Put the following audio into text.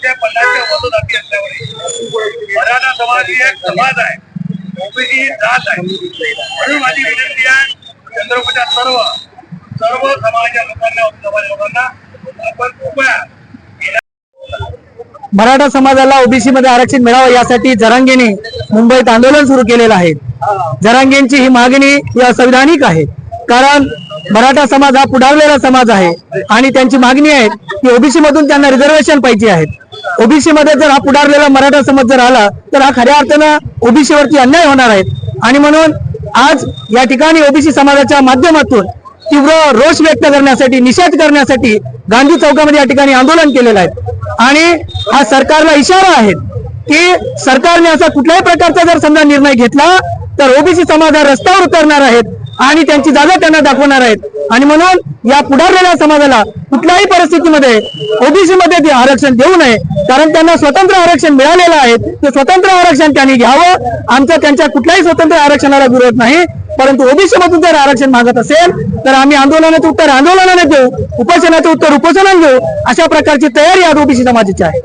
एकशे पन्नासच्या वजू असल्यामुळे मराठा समाज ही एक समाज आहे. ओबीसी ही जात आहे. म्हणून माझी विनंती आहे चंद्रपूरच्या सर्व सर्व समाजाच्या लोकांना समाज लोकांना आपण कृपया मराठा समाजाला ओबीसी मध्ये आरक्षण मिळावं यासाठी जरांगेने मुंबईत आंदोलन सुरू केलेलं आहे. जरांगेंची ही मागणी ही असंविधानिक आहे. कारण मराठा समाज हा पुढारलेला समाज आहे आणि त्यांची मागणी आहे की ओबीसी मधून त्यांना रिझर्वेशन पाहिजे आहेत. ओबीसी मध्ये जर हा पुढारलेला मराठा समाज जर आला तर हा खऱ्या अर्थानं ओबीसी वरती अन्याय होणार आहे. आणि म्हणून आज या ठिकाणी ओबीसी समाजाच्या माध्यमातून तीव्र रोष व्यक्त करण्यासाठी निषेध करण्यासाठी गांधी चौकामध्ये या ठिकाणी आंदोलन केलेलं आहे. आणि हा सरकारला इशारा आहे की सरकारने असा कुठल्याही प्रकारचा जर समजा निर्णय घेतला तर ओबीसी समाज हा रस्त्यावर उतरणार आहेत. आणि त्यांची जागा त्यांना दाखवणार आहेत. आणि म्हणून या पुढारलेल्या समाजाला कुठल्याही परिस्थितीमध्ये ओबीसी मध्ये ते आरक्षण देऊ नये. कारण त्यांना स्वतंत्र आरक्षण मिळालेलं आहे. ते स्वतंत्र आरक्षण त्यांनी घ्यावं. आमचा त्यांच्या कुठल्याही स्वतंत्र आरक्षणाला विरोध नाही. परंतु ओबीसी मधून जर आरक्षण मागत असेल तर आम्ही आंदोलनाचं उत्तर आंदोलनाने देऊ. उपोषणाचं उत्तर उपोषणाने देऊ. अशा प्रकारची तयारी आज ओबीसी समाजाची आहे.